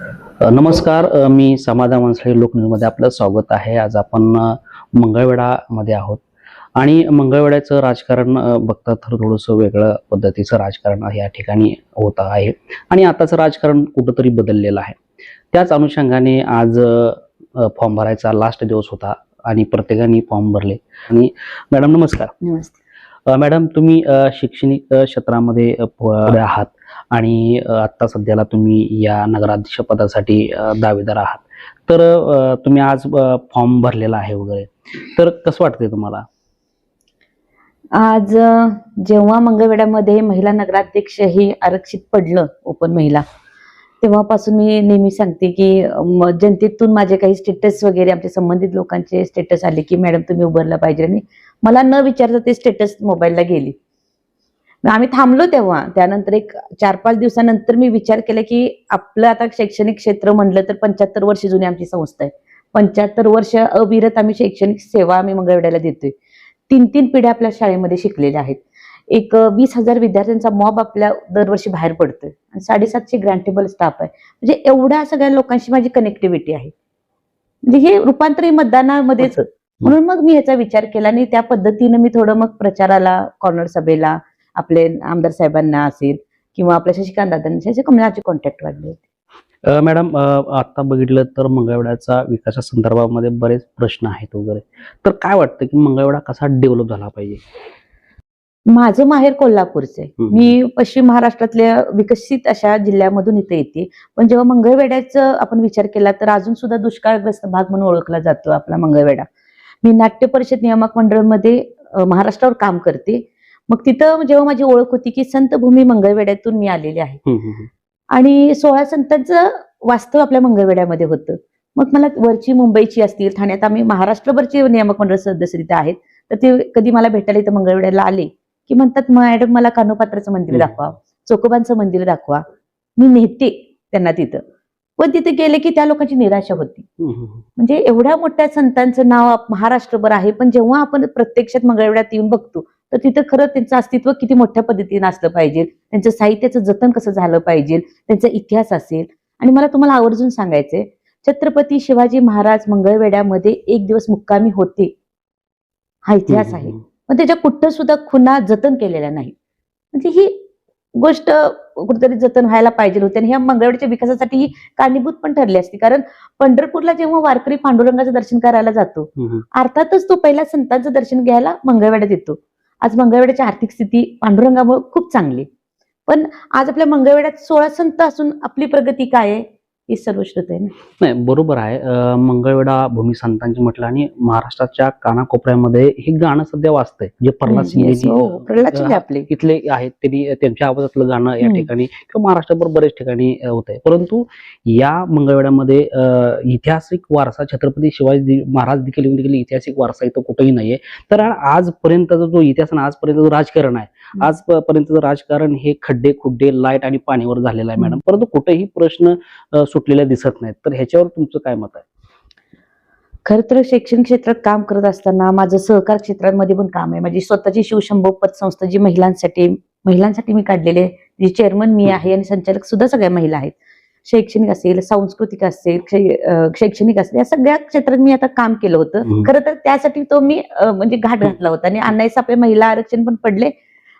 नमस्कार मी समाधान मनसळे लोकन्यूजमध्ये आपलं स्वागत आहे. आज आपण मंगळवेढामध्ये आहोत. आणि मंगळवेढ्याचं राजकारण बघता तर थोडंसं वेगळं पद्धतीचं राजकारण या ठिकाणी होत आहे. आणि आताचं राजकारण कुठंतरी बदललेलं आहे. त्याच अनुषंगाने आज फॉर्म भरायचा लास्ट दिवस होता आणि प्रत्येकाने फॉर्म भरले. आणि मॅडम नमस्कार. नमस्ते. मॅडम तुम्ही शैक्षणिक क्षेत्रामध्ये आहात. आणि आत्ता सध्याला तुम्ही या नगराध्यक्ष पदासाठी दावेदार आहात. तर तुम्ही आज फॉर्म भरलेला आहे वगैरे. तर कसं वाटतंय तुम्हाला? आज जेव्हा मंगळवेढ्यामध्ये महिला नगराध्यक्ष हे आरक्षित पडलं ओपन महिला तेव्हापासून मी नेहमी सांगते की जनतेतून माझे काही स्टेटस वगैरे आमच्या संबंधित लोकांचे स्टेटस आले की मॅडम तुम्ही उभारला पाहिजे. आणि मला न विचारता ते स्टेटस मोबाईलला गेली. आम्ही थांबलो तेव्हा. त्यानंतर एक चार पाच दिवसानंतर मी विचार केला की आपलं आता शैक्षणिक क्षेत्र म्हणलं तर पंच्याहत्तर वर्ष जुनी आमची संस्था आहे. पंच्याहत्तर वर्ष अविरत आम्ही शैक्षणिक सेवा आम्ही मंगळवेढ्याला देतोय. तीन तीन पिढ्या आपल्या शाळेमध्ये शिकलेल्या आहेत. एक वीस हजार विद्यार्थ्यांचा मॉब आपल्या दरवर्षी बाहेर पडतोय. आणि साडेसातशे ग्रँटेबल स्टाफ आहे. म्हणजे एवढ्या सगळ्या लोकांशी माझी कनेक्टिव्हिटी आहे. म्हणजे हे रूपांतर हे मतदानामध्येच. म्हणून मग मी याचा विचार केला आणि त्या पद्धतीनं मी थोडं मग प्रचाराला कॉर्नर सभेला आपले आमदार साहेबांना असेल किंवा आपल्या शशिकांत असे कमलाचे कॉन्टॅक्ट वाढले होते. मॅडम आता बघितलं तर मंगळवेढ्याचा विकासा संदर्भामध्ये बरेच प्रश्न आहेत वगैरे. तर काय वाटतं की मंगळवेढा कसा डेव्हलप झाला पाहिजे? माझं माहेर कोल्हापूरचं. मी पश्चिम महाराष्ट्रातल्या विकसित अशा जिल्ह्यामधून इथे येते. पण जेव्हा मंगळवेढ्याचं आपण विचार केला तर अजून सुद्धा दुष्काळग्रस्त भाग म्हणून ओळखला जातो आपला मंगळवेढा. मी नाट्य परिषद नियामक मंडळमध्ये महाराष्ट्रावर काम करते. मग तिथं जेव्हा माझी ओळख होती की संतभूमी मंगळवेढ्यातून मी आलेली आहे. आणि सोळा संतांचं वास्तव आपल्या मंगळवेढ्यामध्ये होतं मग मला वरची मुंबईची असतील ठाण्यात आम्ही महाराष्ट्रभरचे नियामक मंडळ सदस्य तिथे आहेत तर ते कधी मला भेटायला इथं मंगळवेढ्याला आले की म्हणतात मॅडम मला कानोपात्राचं मंदिर. दाखवा चोकोबांचं मंदिर दाखवा मी नेते त्यांना तिथं पण तिथे गेले की त्या लोकांची निराशा होती. म्हणजे एवढ्या मोठ्या संतांचं नाव महाराष्ट्रभर आहे पण जेव्हा आपण प्रत्यक्षात मंगळवेढ्यात येऊन बघतो तर तिथं खरं त्यांचं अस्तित्व किती मोठ्या पद्धतीने असलं पाहिजे. त्यांचं साहित्याचं जतन कसं झालं पाहिजे त्यांचा इतिहास असेल. आणि मला तुम्हाला आवर्जून सांगायचंय छत्रपती शिवाजी महाराज मंगळवेढ्यामध्ये एक दिवस मुक्कामी होते. हा इतिहास आहे. पण त्याच्या कुठं सुद्धा खुना जतन केलेल्या नाही. म्हणजे ही गोष्ट कुठेतरी जतन व्हायला पाहिजे होती आणि ह्या मंगळवेढ्याच्या विकासासाठी ही कारणीभूत पण ठरली असती. कारण पंढरपूरला जेव्हा वारकरी पांडुरंगाचं दर्शन करायला जातो. अर्थातच तो पहिला संतांचं दर्शन घ्यायला मंगळवेढ्यात येतो. आज मंगळवेड्याची आर्थिक स्थिती पांडुरंगामुळे खूप चांगली. पण आज आपल्या मंगळवेड्यात सोळा संत असून आपली प्रगती काय आहे? ही सर्वश्रुत आहे ना. नाही बरोबर आहे. अं, मंगळवेढा भूमी संतांची म्हटलं आणि महाराष्ट्राच्या कानाकोपऱ्यामध्ये हे गाणं सध्या वाजतंय जे प्रल्हाद शिंदेजी हो, शिंदे आपले. इथले आहेत त्यांनी त्यांच्या आवाजातलं गाणं या. ठिकाणी किंवा महाराष्ट्रभर बरेच ठिकाणी होत आहे परंतु या मंगळवेढ्यामध्ये अं, ऐतिहासिक वारसा छत्रपती शिवाजी महाराज देखील येऊन देखील ऐतिहासिक वारसा इथं कुठेही नाहीये. तर आजपर्यंतचा जो इतिहास आणि आजपर्यंत जो राजकारण आहे. आजपर्यंतचं राजकारण हे खड्डे खुड्डे लाइट आणि पाणीवर झालेलं आहे. मॅडम. परंतु कुठेही प्रश्न अं, सुटलेले दिसत नाहीत. तर ह्याच्यावर तुमचं काय मत आहे? खर तर शैक्षणिक क्षेत्रात काम करत असताना माझं सहकार क्षेत्रामध्ये पण काम आहे. माझी स्वतःची शिवशंभो पतसंस्था जी महिलांसाठी महिलांसाठी मी काढलेले जी चेअरमन मी आहे आणि संचालक सुद्धा सगळ्या महिला आहेत. शैक्षणिक असेल सांस्कृतिक असेल शैक्षणिक असेल या सगळ्या क्षेत्रात मी आता काम केलं होतं. खरं तर त्यासाठी तो मी म्हणजे घाट घातला होता. आणि अण्णाईस आपले महिला आरक्षण पण पडले.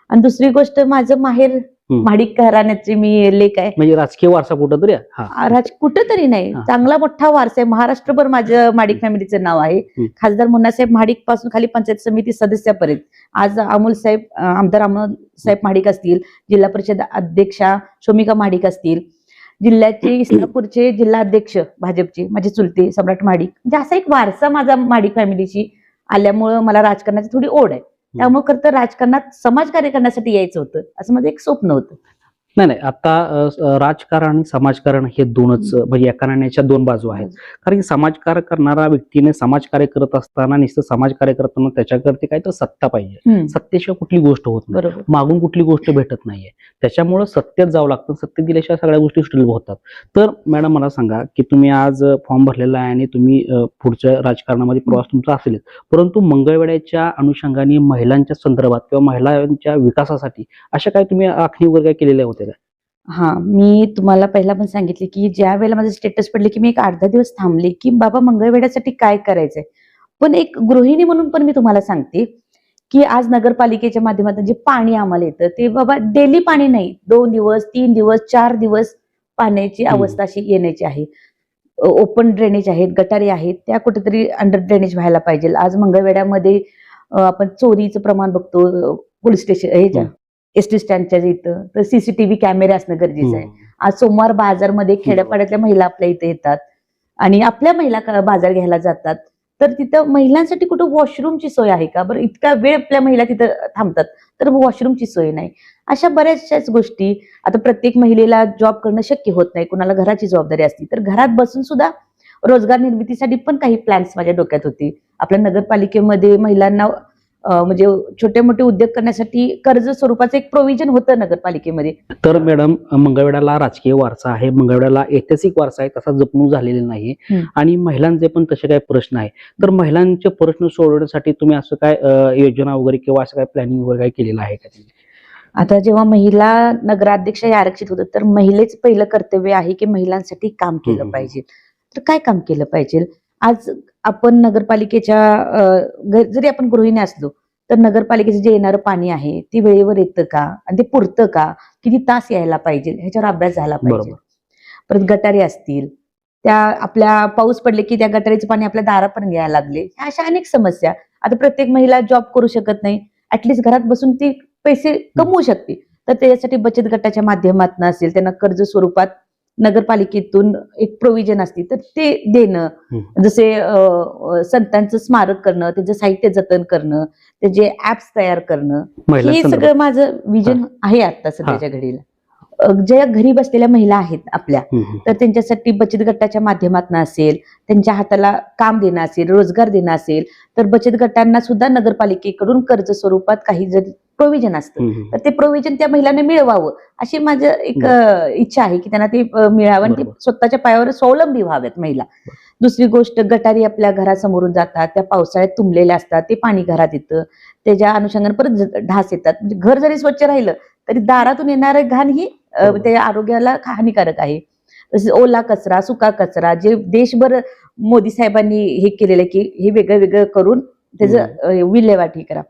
आणि दुसरी गोष्ट माझं माहेर महाडिक घराण्याची मी लेख आहे म्हणजे राजकीय वारसा कुठं तरी आहे? हा. राज कुठंतरी नाही. चांगला मोठा वारसा आहे. महाराष्ट्रभर माझं माडिक फॅमिलीचं नाव आहे. खासदार मुन्नासाहेब महाडिकपासून खाली पंचायत समिती सदस्यापर्यंत. आज अमोल साहेब आमदार अमोल साहेब महाडिक असतील जिल्हा परिषद अध्यक्षा शोमिका महाडिक असतील जिल्ह्याचे इस्लापूरचे जिल्हा अध्यक्ष भाजपचे माझे चुलते सम्राट महाडिक. म्हणजे असा एक वारसा माझा महाडिक फॅमिलीची आल्यामुळं मला राजकारणाची थोडी ओढ आहे. त्यामुळे खरं तर राजकारणात समाजकार्य करण्यासाठी यायचं होतं. असं माझं एक स्वप्न होतं. नाही नाही आता राजकारण आणि समाजकारण हे दोनच म्हणजे एका नाण्याच्या दोन बाजू आहेत. कारण की समाजकार्य करणारा व्यक्तीने समाजकार्य करत असताना नुसतं समाजकार्य करताना त्याच्याकडे काय तर सत्ता पाहिजे. सत्तेशिवाय कुठली गोष्ट होत नाही. मागून कुठली गोष्ट भेटत नाहीये. त्याच्यामुळे सत्तेत जावं लागतं. सत्तेत दिल्याशिवाय सगळ्या गोष्टी सुलभ होतात. तर मॅडम मला सांगा की तुम्ही आज फॉर्म भरलेला आहे आणि तुम्ही पुढच्या राजकारणामध्ये प्रवास तुमचा असेलच. परंतु मंगळवेड्याच्या अनुषंगाने महिलांच्या संदर्भात किंवा महिलांच्या विकासासाठी अशा काही तुम्ही आखणी वगैरे काय केलेल्या होत्या हा मी तुम्हाला पहिला पण सांगितले की ज्या वेळेला माझं स्टेटस पडले की मी एक अर्धा दिवस थांबले की बाबा मंगळवेड्यासाठी काय करायचंय पण एक गृहिणी म्हणून पण मी तुम्हाला सांगते की आज नगरपालिकेच्या माध्यमातून जे पाणी आम्हाला येतं ते बाबा डेली पाणी नाही दोन दिवस तीन दिवस चार दिवस पाण्याची. अवस्था अशी येण्याची आहे ओपन ड्रेनेज आहेत गटारे आहेत त्या कुठेतरी अंडर ड्रेनेज व्हायला पाहिजे आज मंगळवेड्यामध्ये आपण चोरीचं प्रमाण बघतो पोलीस स्टेशन ह्याच्या हम्म. एस टी स्टँडच्या इथं. तर सीसीटीव्ही कॅमेरे असणं गरजेचं आहे. आज सोमवार बाजारमध्ये खेड्यापाड्यातल्या महिला आपल्या इथे येतात. आणि आपल्या महिला बाजार घ्यायला जातात. तर तिथं महिलांसाठी कुठं वॉशरूमची सोय आहे का? बरं इतका वेळ आपल्या महिला तिथं थांबतात. तर वॉशरूमची सोय नाही. अशा बऱ्याचशाच गोष्टी आता प्रत्येक महिलेला जॉब करणं शक्य होत नाही. कुणाला घराची जबाबदारी असती. तर घरात बसून सुद्धा रोजगार निर्मितीसाठी पण काही प्लॅन्स माझ्या डोक्यात होते. आपल्या नगरपालिकेमध्ये महिलांना म्हणजे छोटे मोठे उद्योग करण्यासाठी कर्ज स्वरूपाचं एक प्रोव्हिजन होतं नगरपालिकेमध्ये तर मॅडम मंगळवेढ्याला राजकीय वारसा आहे मंगळवेढ्याला ऐतिहासिक वारसा आहे तसा जपणूक झालेला नाही. आणि महिलांचे पण तसे काही प्रश्न आहे तर महिलांचे प्रश्न सोडवण्यासाठी तुम्ही असं काय योजना वगैरे किंवा असं काय प्लॅनिंग वगैरे काय केलेलं आहे का? आता जेव्हा महिला नगराध्यक्ष हे आरक्षित होतं तर महिलेच पहिलं कर्तव्य आहे की महिलांसाठी काम केलं. पाहिजे तर काय काम केलं पाहिजे आज आपण नगरपालिकेच्या जरी आपण गृहिणी असलो तर नगरपालिकेचं जे येणारं पाणी आहे ते वेळेवर येतं का? आणि ते पुरतं का? किती तास यायला पाहिजे? ह्याच्यावर अभ्यास झाला पाहिजे. परत गटारे असतील त्या आपल्या पाऊस पडले की त्या गटारीचं पाणी आपल्या दारापर्यंत यायला लागले. ह्या अशा अनेक समस्या. आता प्रत्येक महिला जॉब करू शकत नाही. ऍटलिस्ट घरात बसून ती पैसे कमवू शकते. तर त्याच्यासाठी बचत गटाच्या माध्यमातून असेल त्यांना कर्ज स्वरूपात नगरपालिकेतून एक प्रोव्हिजन असते तर ते देणं. जसे संतांचं स्मारक करणं त्याचं साहित्य जतन करणं त्याचे ऍप्स तयार करणं. हे. सगळं माझं विजन आहे आता सध्याच्या घडीला. ज्या घरी बसलेल्या महिला आहेत आपल्या. तर त्यांच्यासाठी बचत गटाच्या माध्यमातून असेल त्यांच्या हाताला काम देणं असेल रोजगार देणं असेल तर बचत गटांना सुद्धा नगरपालिकेकडून कर्ज स्वरूपात काही जरी प्रोव्हिजन असतं. तर ते प्रोव्हिजन त्या महिलांना मिळवावं अशी माझं एक इच्छा आहे की त्यांना ते मिळावं आणि ते. स्वतःच्या पायावर स्वावलंबी व्हाव्यात महिला दुसरी गोष्ट गटारी आपल्या घरासमोरून जातात त्या पावसाळ्यात तुंबलेल्या असतात ते पाणी घरात येतं त्याच्या अनुषंगाने परत ढास येतात म्हणजे घर जरी स्वच्छ राहिलं तरी दारातून येणारं घाण ही. ते आरोग्याला हानिकारक आहे. ओला कचरा सुका कचरा जे देशभर मोदी साहेबांनी हे केलेलं आहे की हे वेगळं वेगळं करून त्याचं विल्हेवाट हे करा.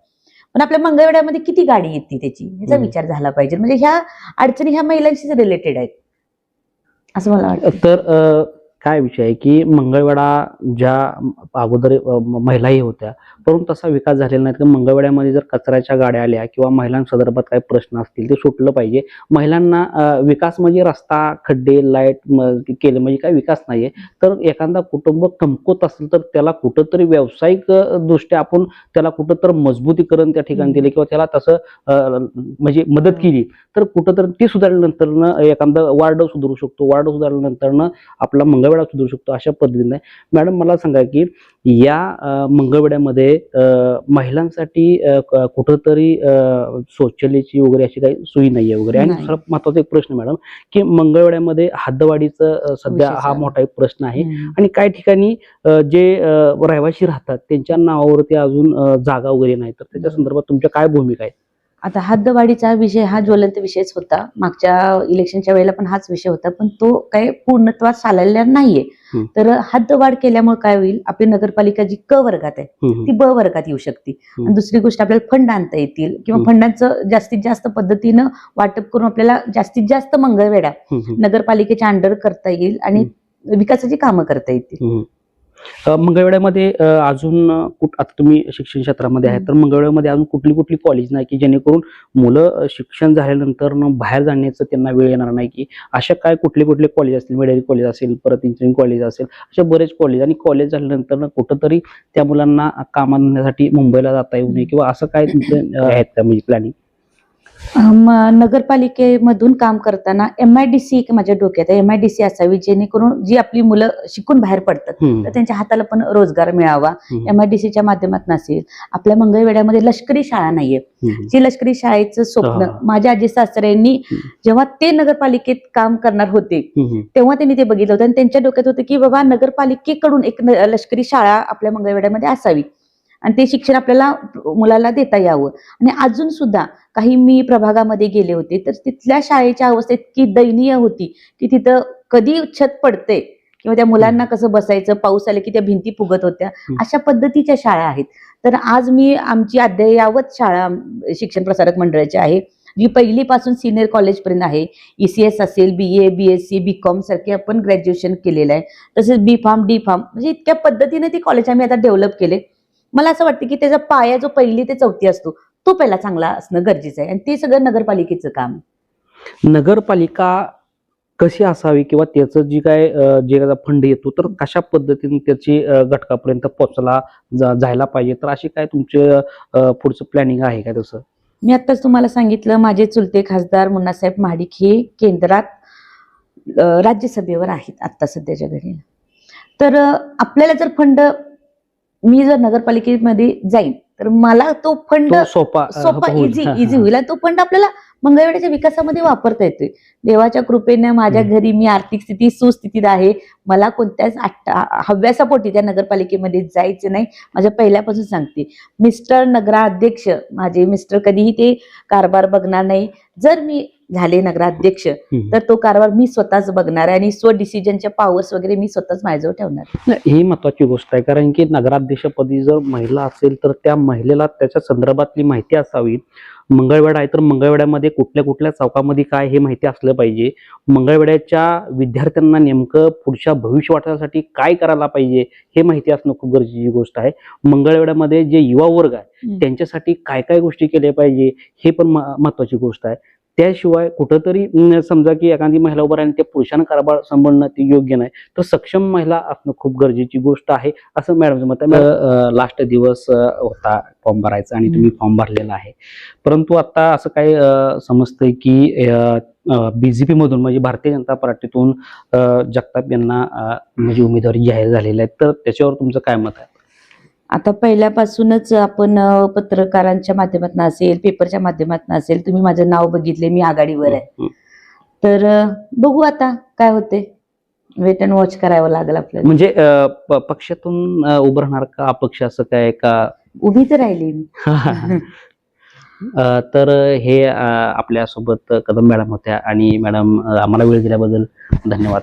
पण आपल्या मंगळवेड्यामध्ये किती गाडी येते त्याची? ह्याचा. विचार झाला पाहिजे. म्हणजे ह्या अडचणी ह्या महिलांशीच रिलेटेड आहेत. असं मला वाटतं. तर काय विषय आहे की मंगळवेढा ज्या अगोदर महिलाही होत्या परंतु तसा विकास झालेला नाही. तर मंगळवेढ्यामध्ये जर कचऱ्याच्या गाड्या आल्या किंवा महिलांसंदर्भात काही प्रश्न असतील ते सुटलं पाहिजे. महिलांना विकास म्हणजे रस्ता खड्डे लाइट केले म्हणजे काय विकास नाहीये. तर एखादा कुटुंब कमकुत असेल तर त्याला कुठंतरी व्यावसायिक दृष्ट्या आपण त्याला कुठं तर मजबूतीकरण त्या ठिकाणी दिले किंवा त्याला तसं म्हणजे मदत केली तर कुठंतरी ती सुधारल्यानंतर एखादा वार्ड सुधारू शकतो. वार्ड सुधारल्यानंतर आपला मंगळवेढा सुधारू शकतो अशा पद्धतीने मॅडम मला सांगा की या अ, महिलांसाठी कुठंतरी शौचालयाची वगैरे अशी काही सोयी नाहीये वगैरे आणि नाही. दुसरा महत्त्वाचा एक प्रश्न मॅडम की मंगळवेढ्यामध्ये हद्दवाढीचं सध्या हा. मोठा एक प्रश्न आहे. आणि काही ठिकाणी जे रहिवासी राहतात त्यांच्या नावावरती अजून जागा वगैरे नाही तर त्याच्या संदर्भात तुमच्या काय भूमिका आहे आता हद्दवाढीचा विषय हा ज्वलंत विषयच होता. मागच्या इलेक्शनच्या वेळेला पण हाच विषय होता पण तो काही पूर्णत्वास आलेला नाहीये. तर हद्दवाढ केल्यामुळे काय होईल? आपली नगरपालिका जी क वर्गात आहे ती ब वर्गात येऊ शकते. दुसरी गोष्ट आपल्याला फंड आणता येतील किंवा. फंडांचं जास्तीत जास्त पद्धतीनं वाटप करून आपल्याला जास्तीत जास्त मंगळवेढा हम्म, हम्म. नगरपालिकेच्या अंडर करता येईल आणि विकासाची कामं करता येतील. मंगळवेड्यामध्ये अजून कुठ आता तुम्ही शिक्षण क्षेत्रामध्ये आहे तर मंगळवेड्यामध्ये अजून कुठली कुठली कॉलेज नाही की जेणेकरून मुलं शिक्षण झाल्यानंतर बाहेर जाण्याचं त्यांना वेळ येणार नाही की अशा काय कुठले कुठले कॉलेज असतील मेडिकल कॉलेज असेल परत इंजिनिअरिंग कॉलेज असेल अशा बरेच कॉलेज आणि कॉलेज झाल्यानंतर कुठंतरी त्या मुलांना कामासाठी मुंबईला जाता येऊ नये किंवा असं काय तुमचं आहेत का म्हणजे प्लॅनिंग नगरपालिकेमधून काम करताना एम आय डी सी माझ्या डोक्यात आहे. एम आय डी सी असावी जेणेकरून जी आपली मुलं शिकून बाहेर पडतात तर त्यांच्या हाताला पण रोजगार मिळावा. एम आय डी सीच्या माध्यमातून असेल. आपल्या मंगळवेड्यामध्ये लष्करी शाळा नाहीये. जी लष्करी शाळेचं स्वप्न. माझ्या आजी सासऱ्यांनी. जेव्हा ते नगरपालिकेत काम करणार होते तेव्हा त्यांनी ते बघितलं होतं. आणि त्यांच्या डोक्यात होतं की बाबा नगरपालिकेकडून एक लष्करी शाळा आपल्या मंगळवेड्यामध्ये असावी. आणि ते शिक्षण आपल्याला मुलाला देता यावं. आणि अजून सुद्धा काही मी प्रभागामध्ये गेले होते तर तिथल्या शाळेच्या अवस्था इतकी दयनीय होती की तिथं कधी छत पडते किंवा त्या मुलांना कसं बसायचं पाऊस आले की त्या भिंती फुगत होत्या. अशा पद्धतीच्या शाळा आहेत. तर आज मी आमची अद्ययावत शाळा शिक्षण प्रसारक मंडळाची आहे जी पहिलीपासून सिनियर कॉलेजपर्यंत आहे. ई सी एस असेल B A B S C B com सारखे आपण ग्रॅज्युएशन केलेलं आहे. तसेच बी फार्म डी फार्म म्हणजे इतक्या पद्धतीने ते कॉलेज आम्ही आता डेव्हलप केले. मला असं वाटतं की त्याचा पाया जो पहिली ते चौथी असतो तो पहिला चांगला असणं गरजेचं आहे. आणि ते सगळं नगरपालिकेचं काम. नगरपालिका कशी असावी किंवा त्याचं जी काय जे फंड येतो तर कशा पद्धतीने त्याची घटकापर्यंत पोहोचला जा- जायला पाहिजे? तर अशी काय तुमचे पुढचं प्लॅनिंग आहे का तसं? मी आत्ताच तुम्हाला सांगितलं माझे चुलते खासदार मुन्नासाहेब महाडिक हे केंद्रात राज्यसभेवर आहेत आत्ता सध्याच्या घडीला. तर आपल्याला जर फंड मी जर नगरपालिकेमध्ये जाईन तर मला तो फंड सोपा सोपा. Easy easy. होईल तो फंड आपल्याला मंगळवेड्याच्या विकासामध्ये वापरता येतोय देवाच्या कृपेने माझ्या. घरी मी आर्थिक स्थिती सुस्थितीत आहे मला कोणत्याच हव्यासापोटी त्या नगरपालिकेमध्ये जायचं नाही माझ्या पहिल्यापासून सांगते मिस्टर नगराध्यक्ष माझे मिस्टर कधीही ते कारभार बघणार नाही जर मी झाले नगराध्यक्ष. तर तो कारभार मी स्वतःच बघणार आहे आणि स्व डिसिजनच्या पॉवर्स वगैरे मी स्वतःच माझ्याजवळ ठेवणार ही महत्वाची गोष्ट आहे. कारण की नगराध्यक्षपदी जर महिला असेल तर त्या महिलेला त्याच्या संदर्भातली माहिती असावी. मंगळवेढा आहे तर मंगळवेढ्यामध्ये कुठल्या कुठल्या चौकामध्ये काय हे माहिती असलं पाहिजे. मंगळवेढ्याच्या विद्यार्थ्यांना नेमकं पुढच्या भविष्य वाटण्यासाठी काय करायला पाहिजे हे माहिती असणं खूप गरजेची गोष्ट आहे. मंगळवेढ्यामध्ये जे युवा वर्ग आहे. त्यांच्यासाठी काय काय गोष्टी केल्या पाहिजे हे पण महत्वाची गोष्ट आहे. त्याशिवाय कुठंतरी समजा की एखादी महिला उभं राहिली त्या पुरुषांना कारभार सांभाळणं ते योग्य नाही तर सक्षम महिला असणं खूप गरजेची गोष्ट आहे असं मॅडमचं मत आहे. लास्ट दिवस होता फॉर्म भरायचा आणि तुम्ही फॉर्म भरलेला आहे. परंतु आता असं काय अं, समजतंय की बीजेपी मधून म्हणजे भारतीय जनता पार्टीतून जगताप यांना म्हणजे उमेदवारी जाहीर झालेली आहे. तर त्याच्यावर तुमचं काय मत आहे? आता पहिल्यापासूनच आपण पत्रकारांच्या माध्यमातून असेल पेपरच्या माध्यमातून असेल तुम्ही माझं नाव बघितले मी आघाडीवर आहे. तर बघू आता काय होते. वेट अँड वॉच करावं लागेल आपल्याला. म्हणजे पक्षातून उभं राहणार का अपक्ष असं काय का? उभी तर राहिली तर हे आपल्यासोबत कदम मॅडम होत्या आणि मॅडम आम्हाला वेळ दिल्याबद्दल धन्यवाद.